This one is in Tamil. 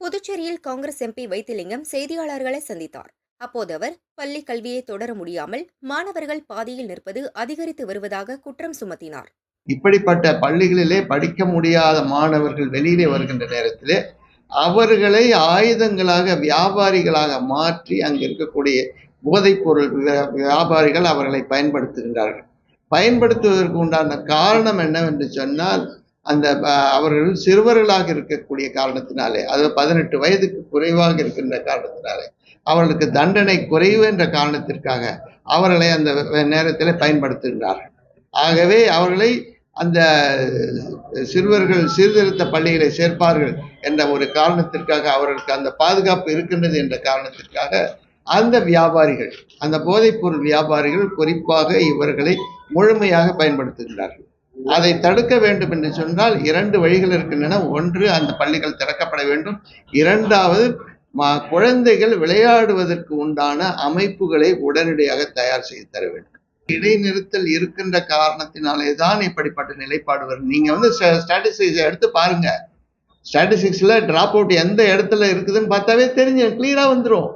புதுச்சேரியில் காங்கிரஸ் எம்பி வைத்திலிங்கம் செய்தியாளர்களை சந்தித்தார். அப்போது அவர் பள்ளி கல்வியை தொடர முடியாமல் மாணவர்கள் பாதியில் நிற்பது அதிகரித்து வருவதாக குற்றம் சுமத்தினார். இப்படிப்பட்ட பள்ளிகளிலே படிக்க முடியாத மாணவர்கள் வெளியிலே வருகின்ற நேரத்திலே அவர்களை ஆயுதங்களாக வியாபாரிகளாக மாற்றி அங்கு இருக்கக்கூடிய போதைப்பொருள் வியா- வியாபாரிகள் அவர்களை பயன்படுத்துகின்றார்கள். பயன்படுத்துவதற்கு உண்டான காரணம் என்னவென்று சொன்னால் அந்த அவர்கள் சிறுவர்களாக இருக்கக்கூடிய காரணத்தினாலே அது பதினெட்டு வயதுக்கு குறைவாக இருக்கின்ற காரணத்தினாலே அவர்களுக்கு தண்டனை குறைவு என்ற காரணத்திற்காக அவர்களை அந்த நேரத்தில் பயன்படுத்துகின்றார்கள். ஆகவே அவர்களை அந்த சிறுவர்கள் சீர்திருத்த பள்ளிகளை சேர்ப்பார்கள் என்ற ஒரு காரணத்திற்காக அவர்களுக்கு அந்த பாதுகாப்பு இருக்கின்றது என்ற காரணத்திற்காக அந்த வியாபாரிகள் அந்த போதைப்பொருள் வியாபாரிகள் குறிப்பாக இவர்களை முழுமையாக பயன்படுத்துகிறார்கள் அதை தடுக்க வேண்டும் என்று சொன்னால் இரண்டு வழிகள் இருக்கின்றன. ஒன்று அந்த பள்ளிகள் திறக்கப்பட வேண்டும். இரண்டாவது குழந்தைகள் விளையாடுவதற்கு உண்டான அமைப்புகளை உடனடியாக தயார் செய்து தர வேண்டும். இடைநிறுத்தல் இருக்கின்ற காரணத்தினாலே தான் இப்படிப்பட்ட நிலைப்பாடு வரும். நீங்க வந்து ஸ்டாட்டிஸ்டிக்ஸ் எடுத்து பாருங்க. ஸ்டாட்டிஸ்டிக்ஸ்ல டிராப் அவுட் எந்த இடத்துல இருக்குதுன்னு பார்த்தாவே தெரிஞ்சு கிளியரா வந்துரும்.